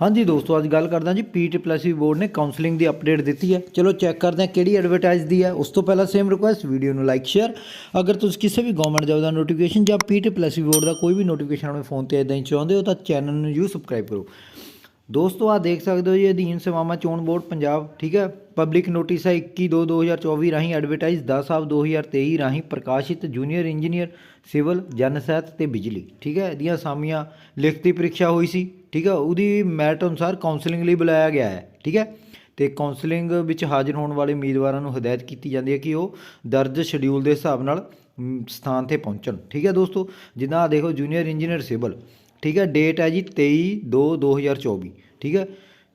ਹਾਂਜੀ ਦੋਸਤੋ, ਅੱਜ ਗੱਲ ਕਰਦਾ ਜੀ ਪੀਟੀ ਪਲੱਸ ਵੀ ਬੋਰਡ ਨੇ ਕਾਉਂਸਲਿੰਗ ਦੀ ਅਪਡੇਟ ਦਿੱਤੀ ਹੈ। ਚਲੋ ਚੈੱਕ ਕਰਦੇ ਹਾਂ ਕਿਹੜੀ ਐਡਵਰਟਾਈਜ਼ ਦੀ ਹੈ। ਉਸ ਤੋਂ ਪਹਿਲਾਂ ਸੇਮ ਰਿਕੁਐਸਟ ਵੀਡੀਓ ਨੂੰ ਲਾਈਕ ਸ਼ੇਅਰ ਅਗਰ ਤੁਸੀਂ ਕਿਸੇ ਵੀ ਗਵਰਨਮੈਂਟ ਜੋਬ ਦਾ ਨੋਟੀਫਿਕੇਸ਼ਨ ਜਾਂ ਪੀਟੀ ਪਲੱਸ ਵੀ ਬੋਰਡ ਦਾ ਕੋਈ ਵੀ ਨੋਟੀਫਿਕੇਸ਼ਨ ਆਪਣੇ ਫੋਨ ਤੇ ਇਦਾਂ ਹੀ ਚਾਹੁੰਦੇ ਹੋ, ਤਾਂ ਚੈਨਲ ਨੂੰ ਜੂ ਸਬਸਕ੍ਰਾਈਬ ਕਰੋ। ਦੋਸਤੋ ਆ ਦੇਖ ਸਕਦੇ ਹੋ ਜੀ ਅਧੀਨ ਸੇਵਾਵਾਂ ਚੋਣ ਬੋਰਡ ਪੰਜਾਬ, ਠੀਕ ਹੈ? ਪਬਲਿਕ ਨੋਟਿਸ ਹੈ 21 2 2024 ਰਾਹੀਂ ਐਡਵਰਟਾਈਜ਼ 10 ਆਫ 2023 ਰਾਹੀਂ ਪ੍ਰਕਾਸ਼ਿਤ ਜੂਨੀਅਰ ਇੰਜੀਨੀਅਰ ਸਿਵਲ ਜਨ ਸਿਹਤ ਤੇ ਬਿਜਲੀ, ਠੀਕ ਹੈ? ਇਹਦੀਆਂ ਸਾਮੀਆਂ ਲਿਖਤੀ ਪ੍ਰੀਖਿਆ ਹੋਈ ਸੀ। ਠੀਕ ਹੈ ਉਹਦੀ ਮੈਰਿਟ ਅਨੁਸਾਰ ਕਾਉਂਸਲਿੰਗ ਲਈ ਬੁਲਾਇਆ ਗਿਆ ਹੈ ਠੀਕ ਹੈ। ਤੇ ਕਾਉਂਸਲਿੰਗ ਵਿੱਚ ਹਾਜ਼ਰ ਹੋਣ ਵਾਲੇ ਉਮੀਦਵਾਰਾਂ ਨੂੰ ਹਦਾਇਤ ਕੀਤੀ ਜਾਂਦੀ ਹੈ ਕਿ ਉਹ ਦਰਜ ਸ਼ਡਿਊਲ ਦੇ ਹਿਸਾਬ ਨਾਲ ਸਥਾਨ ਤੇ ਪਹੁੰਚਣ ਠੀਕ ਹੈ ਦੋਸਤੋ। ਜਿੱਦਾਂ ਆਹ ਦੇਖੋ ਜੂਨੀਅਰ ਇੰਜੀਨੀਅਰ ਸਿਵਲ ਠੀਕ ਹੈ ਡੇਟ ਹੈ ਜੀ 23 2 2024 ਠੀਕ ਹੈ।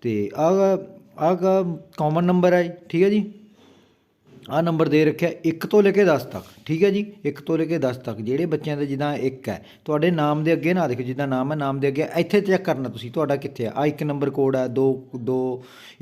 ਤੇ ਆਹ ਆਹ ਕਾਮਨ ਨੰਬਰ ਹੈ ਜੀ, ਠੀਕ ਹੈ ਜੀ। ਆਹ ਨੰਬਰ ਦੇ ਰੱਖਿਆ 1 ਤੋਂ ਲੈ ਕੇ 10 ਤੱਕ ਠੀਕ ਹੈ ਜੀ? 1 ਤੋਂ ਲੈ ਕੇ 10 ਤੱਕ ਜਿਹੜੇ ਬੱਚਿਆਂ ਦੇ ਜਿੱਦਾਂ 1 ਹੈ ਤੁਹਾਡੇ ਨਾਮ ਦੇ ਅੱਗੇ ਨਾ ਦੇਖੋ ਜਿੱਦਾਂ ਨਾਮ ਹੈ ਨਾਮ ਦੇ ਅੱਗੇ ਇੱਥੇ ਚੈੱਕ ਕਰਨਾ ਤੁਸੀਂ ਤੁਹਾਡਾ ਕਿੱਥੇ ਹੈ ਆ ਇੱਕ ਨੰਬਰ ਕੋਡ ਹੈ 2 2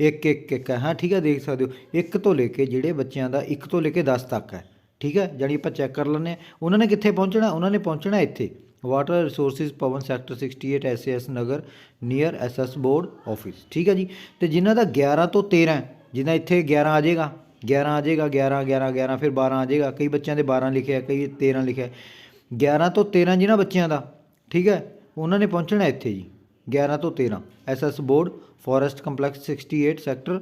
1 1 1 ਹੈ ਹਾਂ ਠੀਕ ਹੈ ਦੇਖ ਸਕਦੇ ਹੋ। 1 ਤੋਂ ਲੈ ਕੇ ਜਿਹੜੇ ਬੱਚਿਆਂ ਦਾ 1 ਤੋਂ ਲੈ ਕੇ 10 ਤੱਕ ਹੈ ਠੀਕ ਹੈ? ਜਾਣੀ ਆਪਾਂ ਚੈੱਕ ਕਰ ਲੈਂਦੇ ਹਾਂ। ਉਹਨਾਂ ਨੇ ਕਿੱਥੇ ਪਹੁੰਚਣਾ? ਉਹਨਾਂ ਨੇ ਪਹੁੰਚਣਾ ਇੱਥੇ water resources Bhawan sector 68 SS Nagar near SS board office ਠੀਕ ਹੈ ਜੀ? ਤੇ ਜਿਨ੍ਹਾਂ ਦਾ 11 ਤੋਂ 13 ਹੈ, ਜਿੱਦਾਂ ਇੱਥੇ 11 ਆ ਜਾਏਗਾ 11 ਆ ਜਾਏਗਾ 11 11 11 ਫਿਰ 12 ਆ ਜਾਏਗਾ। ਕਈ ਬੱਚਿਆਂ ਦੇ 12 ਲਿਖਿਆ, ਕਈ 13 ਲਿਖਿਆ। 11 ਤੋਂ 13 ਨਾ ਬੱਚਿਆਂ ਦਾ, ਠੀਕ ਹੈ? ਉਹਨਾਂ ਨੇ ਪਹੁੰਚਣਾ ਇੱਥੇ ਜੀ 11 ਤੋਂ 13 SS board, forest complex 68 sector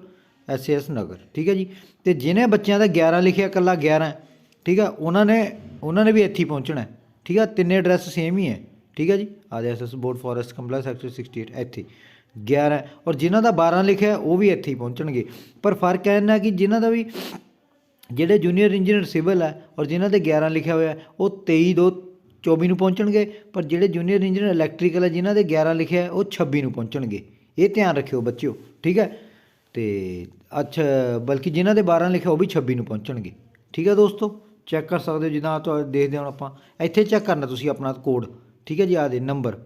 SS Nagar, ਠੀਕ ਹੈ ਜੀ? ਤੇ ਜਿਹਨੇ ਬੱਚਿਆਂ ਦਾ 11 ਲਿਖਿਆ, ਇਕੱਲਾ 11 ਠੀਕ ਹੈ? ਉਹਨਾਂ ਨੇ ਉਹਨਾਂ ਨੇ ਵੀ ਇੱਥੇ ਹੀ ਪਹੁੰਚਣਾ ਠੀਕ ਹੈ? ਤਿੰਨੇ ਐਡਰੈਸ ਸੇਮ ਹੀ ਹੈ, ਠੀਕ ਹੈ ਜੀ? ਆ SS board, forest complex sector 68 ਇੱਥੇ। 11 ਔਰ ਜਿਨ੍ਹਾਂ ਦਾ 12 ਲਿਖਿਆ ਉਹ ਵੀ ਇੱਥੇ ਹੀ ਪਹੁੰਚਣਗੇ। ਪਰ ਫ਼ਰਕ ਇਹ ਨਾ ਕਿ ਜਿਨ੍ਹਾਂ ਦਾ ਵੀ ਜਿਹੜੇ ਜੂਨੀਅਰ ਇੰਜੀਨੀਅਰ ਸਿਵਲ ਹੈ ਔਰ ਜਿਨ੍ਹਾਂ ਦੇ 11 ਲਿਖਿਆ ਹੋਇਆ ਉਹ 23 ਦੋ 24 ਨੂੰ ਪਹੁੰਚਣਗੇ, ਪਰ ਜਿਹੜੇ ਜੂਨੀਅਰ ਇੰਜੀਨੀਅਰ ਇਲੈਕਟ੍ਰੀਕਲ ਹੈ, ਜਿਨ੍ਹਾਂ ਦੇ 11 ਲਿਖਿਆ ਉਹ 26 ਨੂੰ ਪਹੁੰਚਣਗੇ। ਇਹ ਧਿਆਨ ਰੱਖਿਓ ਬੱਚਿਓ, ਠੀਕ ਹੈ? ਤੇ ਅੱਛਾ, ਬਲਕਿ ਜਿਨ੍ਹਾਂ ਦੇ 12 ਲਿਖਿਆ, ਉਹ ਵੀ 26 ਨੂੰ ਪਹੁੰਚਣਗੇ। ਠੀਕ ਹੈ ਦੋਸਤੋ? ਚੈੱਕ ਕਰ ਸਕਦੇ ਹੋ, ਜਿੱਦਾਂ ਤੁਹਾ ਦੇਖਦੇ ਹੁਣ ਆਪਾਂ। ਇੱਥੇ ਚੈੱਕ ਕਰਨਾ ਤੁਸੀਂ ਆਪਣਾ ਕੋਡ ਠੀਕ ਹੈ ਜੀ ਆ ਦੇ ਨੰਬਰ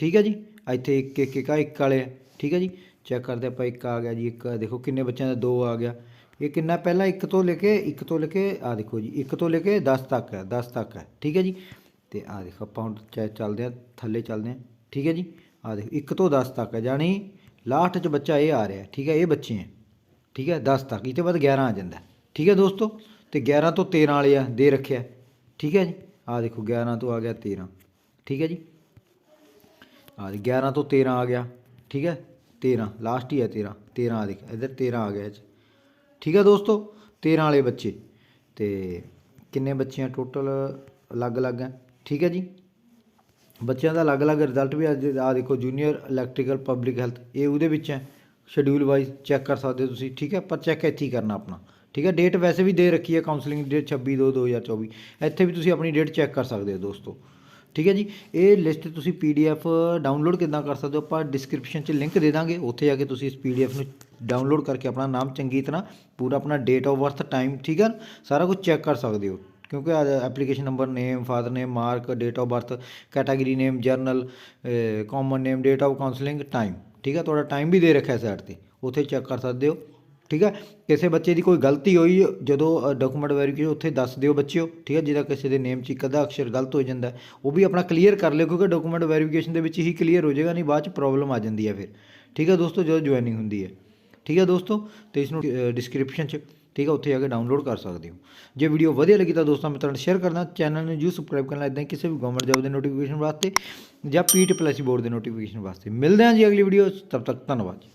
ਠੀਕ ਹੈ ਜੀ? ਇੱਥੇ ਇੱਕ ਇੱਕ ਇੱਕ ਆ, ਇੱਕ ਵਾਲੇ ਠੀਕ ਹੈ ਜੀ? ਚੈੱਕ ਕਰਦੇ ਆਪਾਂ ਇੱਕ ਆ ਗਿਆ ਜੀ, ਇੱਕ ਦੇਖੋ ਕਿੰਨੇ ਬੱਚਿਆਂ ਦਾ ਦੋ ਆ ਗਿਆ। ਇਹ ਕਿੰਨਾ ਪਹਿਲਾਂ? ਇੱਕ ਤੋਂ ਲੈ ਕੇ, ਇੱਕ ਤੋਂ ਲੈ ਕੇ, ਆ ਦੇਖੋ ਜੀ, ਇੱਕ ਤੋਂ ਲੈ ਕੇ 10 ਤੱਕ ਹੈ 10 ਤੱਕ ਹੈ। ਠੀਕ ਹੈ ਜੀ? ਤੇ ਆ ਦੇਖੋ ਆਪਾਂ ਹੁਣ ਚੱਲਦੇ ਆ ਥੱਲੇ ਚੱਲਦੇ ਆ ਠੀਕ ਹੈ ਜੀ? ਆ ਦੇਖੋ, ਇੱਕ ਤੋਂ 10 ਤੱਕ ਹੈ ਜਾਣੀ ਲਾਸਟ 'ਚ ਬੱਚਾ ਇਹ ਆ ਰਿਹਾ। ਠੀਕ ਹੈ ਇਹ ਬੱਚੇ ਹੈ। ਠੀਕ ਹੈ 10 ਤੱਕ। ਇਹ ਤੋਂ ਬਾਅਦ 11 ਆ ਜਾਂਦਾ। ਠੀਕ ਹੈ ਦੋਸਤੋ? ਤੇ 11 ਤੋਂ 13 ਵਾਲੇ ਆ, ਦੇ ਰੱਖਿਆ। ਠੀਕ ਹੈ ਜੀ? ਆ ਦੇਖੋ 11 ਤੋਂ ਆ ਗਿਆ 13 ਠੀਕ ਹੈ ਜੀ? ਆ 11 ਤੋਂ 13 ਆ ਗਿਆ, ਠੀਕ ਹੈ? 13 ਲਾਸਟ ਹੀ ਹੈ 13 13 ਆ ਦੇਖ, ਇੱਧਰ 13 ਆ ਗਿਆ ਇਹ 'ਚ। ਠੀਕ ਹੈ ਦੋਸਤੋ? 13 ਵਾਲੇ ਬੱਚੇ। ਤੇ ਕਿੰਨੇ ਬੱਚੇ ਆ ਟੋਟਲ ਅਲੱਗ-ਅਲੱਗ ਹੈ, ਠੀਕ ਹੈ ਜੀ? ਬੱਚਿਆਂ ਦਾ ਅਲੱਗ-ਅਲੱਗ ਰਿਜ਼ਲਟ ਵੀ ਅੱਜ ਆ ਦੇਖੋ ਜੂਨੀਅਰ ਇਲੈਕਟ੍ਰੀਕਲ ਪਬਲਿਕ ਹੈਲਥ ਇਹ ਉਹਦੇ ਵਿੱਚ ਹੈ। ਸ਼ਡਿਊਲ ਵਾਈਜ਼ ਚੈੱਕ ਕਰ ਸਕਦੇ ਹੋ ਤੁਸੀਂ, ਠੀਕ ਹੈ? ਪਰ ਚੈੱਕ ਇੱਥੇ ਹੀ ਕਰਨਾ ਆਪਣਾ, ਠੀਕ ਹੈ? ਡੇਟ ਵੈਸੇ ਵੀ ਦੇ ਰੱਖੀ ਹੈ ਕਾਉਂਸਲਿੰਗ ਡੇਟ 26 2 2024 ਇੱਥੇ ਵੀ ਤੁਸੀਂ ਆਪਣੀ ਡੇਟ ਚੈੱਕ ਕਰ ਸਕਦੇ ਹੋ ਦੋਸਤੋ। ਠੀਕ ਹੈ ਜੀ? ਇਹ ਲਿਸਟ ਤੁਸੀਂ ਪੀਡੀਐਫ ਡਾਊਨਲੋਡ ਕਿੱਦਾਂ ਕਰ ਸਕਦੇ ਹੋ? ਆਪਾਂ ਡਿਸਕ੍ਰਿਪਸ਼ਨ 'ਚ ਲਿੰਕ ਦੇ ਦਾਂਗੇ। ਉੱਥੇ ਜਾ ਕੇ ਤੁਸੀਂ ਇਸ ਪੀਡੀਐਫ ਨੂੰ ਡਾਊਨਲੋਡ ਕਰਕੇ ਆਪਣਾ ਨਾਮ ਚੰਗੀ ਤਰ੍ਹਾਂ, ਪੂਰਾ ਆਪਣਾ ਡੇਟ ਆਫ ਬਰਥ ਟਾਈਮ ਠੀਕ ਹੈ? ਸਾਰਾ ਕੁਝ ਚੈੱਕ ਕਰ ਸਕਦੇ ਹੋ। ਕਿਉਂਕਿ application number name father name mark date of birth category name general common name date of counselling time ਠੀਕ ਹੈ? ਤੁਹਾਡਾ ਟਾਈਮ ਵੀ ਦੇ ਰੱਖਿਆ ਸਾਈਡ ਤੇ। ਉੱਥੇ ਚੈੱਕ ਕਰ ਸਕਦੇ ਹੋ। ਠੀਕ ਹੈ ਕਿਸੇ ਬੱਚੇ ਦੀ ਕੋਈ ਗਲਤੀ ਹੋਈ, ਜਦੋਂ ਡਾਕੂਮੈਂਟ ਵੈਰੀਫਿਕੇਸ਼ਨ ਉੱਥੇ ਦੱਸ ਦਿਓ ਬੱਚਿਓ, ਠੀਕ ਹੈ ਜਿਹਦਾ ਕਿਸੇ ਦੇ ਨੇਮ 'ਚ ਇੱਕ ਅੱਧਾ ਅਕਸ਼ਰ ਗਲਤ ਹੋ ਜਾਂਦਾ, ਉਹ ਵੀ ਆਪਣਾ ਕਲੀਅਰ ਕਰ ਲਿਓ, ਕਿਉਂਕਿ ਡਾਕੂਮੈਂਟ ਵੈਰੀਫਿਕੇਸ਼ਨ ਦੇ ਵਿੱਚ ਹੀ ਕਲੀਅਰ ਹੋ ਜਾਏਗਾ, ਨਹੀਂ ਬਾਅਦ 'ਚ ਪ੍ਰੋਬਲਮ ਆ ਜਾਂਦੀ ਹੈ ਫਿਰ। ਠੀਕ ਹੈ ਦੋਸਤੋ? ਜਦੋਂ ਜੁਆਇਨਿੰਗ ਹੁੰਦੀ ਹੈ ਠੀਕ ਹੈ ਦੋਸਤੋ? ਤੇ ਇਸ ਨੂੰ ਡਿਸਕ੍ਰਿਪਸ਼ਨ 'ਚ, ਠੀਕ ਹੈ ਉੱਥੇ ਜਾ ਕੇ ਡਾਊਨਲੋਡ ਕਰ ਸਕਦੇ ਹੋ। ਜੇ ਵੀਡੀਓ ਵਧੀਆ ਲੱਗੀ ਤਾਂ ਦੋਸਤਾਂ ਮਿੱਤਰਾਂ ਨੂੰ ਸ਼ੇਅਰ ਕਰਨਾ ਚੈਨਲ ਨੂੰ ਜੂ ਸਬਸਕ੍ਰਾਈਬ ਕਰਨਾ ਇਦਾਂ ਕਿਸੇ ਵੀ ਗਵਰਨਮੈਂਟ ਜੋਬ ਦੇ ਨੋਟੀਫਿਕੇਸ਼ਨ ਵਾਸਤੇ ਜਾਂ ਪੀਟੀ ਪਲੱਸ ਬੋਰਡ ਦੇ ਨੋਟੀਫਿਕੇਸ਼ਨ ਵਾਸਤੇ। ਮਿਲਦੇ ਹਾਂ ਜੀ ਅਗਲੀ ਵੀਡੀਓ 'ਚ ਤਬ ਤੱਕ ਧੰਨਵਾਦ ਜੀ।